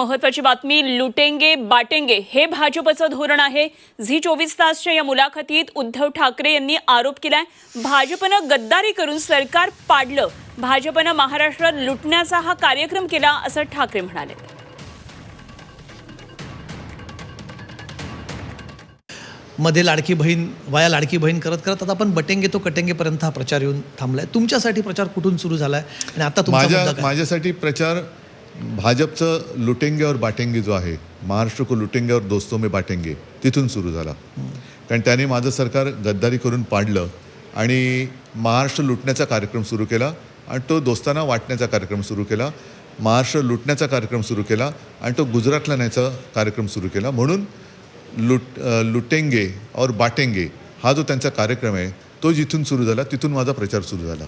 महत्वाची बातमी लुटेंगे बाटेंगे हे भाजपचं धोरण आहे. झी चोवीस तासच्या या मुलाखतीत उद्धव ठाकरे यांनी आरोप केलाय भाजपनं गद्दारी करून सरकार पाडलं. भाजपनं महाराष्ट्र लुटण्याचा हा कार्यक्रम केला असं ठाकरे म्हणाले. मध्ये लाडकी बहीण वाया लाडकी बहीण करत करत आता आपण बटेंगे तो कटेंगेपर्यंत हा प्रचार येऊन थांबलाय. तुमच्यासाठी प्रचार कुठून सुरू झालाय? आणि आता? माझ्यासाठी प्रचार भाजपचं लुटेंगे और बाटेंगे जो आहे महाराष्ट्र को लुटेंगे और दोस्तों में बाटेंगे तिथून सुरू झाला. कारण त्याने माझं सरकार गद्दारी करून पाडलं आणि महाराष्ट्र लुटण्याचा कार्यक्रम सुरू केला आणि तो दोस्ताना वाटण्याचा कार्यक्रम सुरू केला महाराष्ट्र लुटण्याचा कार्यक्रम सुरू केला आणि तो गुजरातला न्यायचा कार्यक्रम सुरू केला. म्हणून लुट लुटेंगे और बाटेंगे हा जो त्यांचा कार्यक्रम आहे तो जिथून सुरू झाला तिथून माझा प्रचार सुरू झाला.